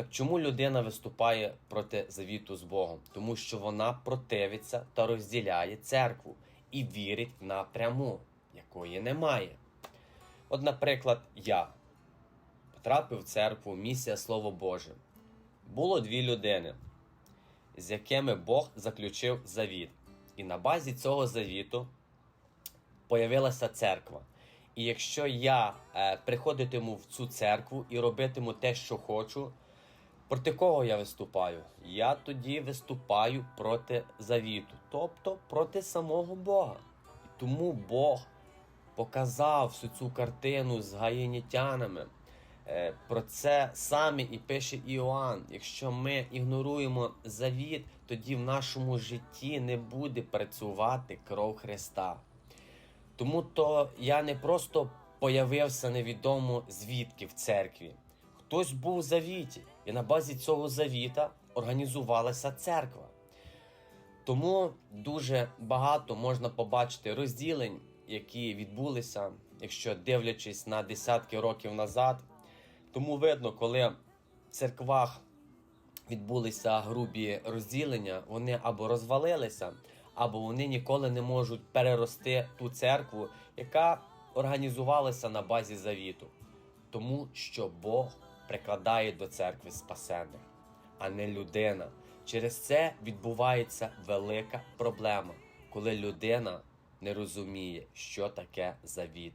Так чому людина виступає проти завіту з Богом? Тому що вона противиться та розділяє церкву і вірить напряму, якої немає. От, наприклад, я потрапив в церкву, місія Слово Боже. Було дві людини, з якими Бог заключив завіт. І на базі цього завіту появилася церква. І якщо я е, приходитиму в цю церкву і робитиму те, що хочу, проти кого я виступаю? Я тоді виступаю проти завіту, тобто проти самого Бога. І тому Бог показав всю цю картину з гаїнітянами. Е, Про це саме і пише Іоанн. Якщо ми ігноруємо завіт, тоді в нашому житті не буде працювати кров Христа. Тому то я не просто появився невідомо звідки в церкві. Хтось був в завіті, і на базі цього завіта організувалася церква. Тому дуже багато можна побачити розділень, які відбулися, якщо дивлячись на десятки років назад. Тому видно, коли в церквах відбулися грубі розділення, вони або розвалилися, або вони ніколи не можуть перерости ту церкву, яка організувалася на базі завіту. Тому що Бог прикладає до церкви спасених, а не людина. Через це відбувається велика проблема, коли людина не розуміє, що таке завіт.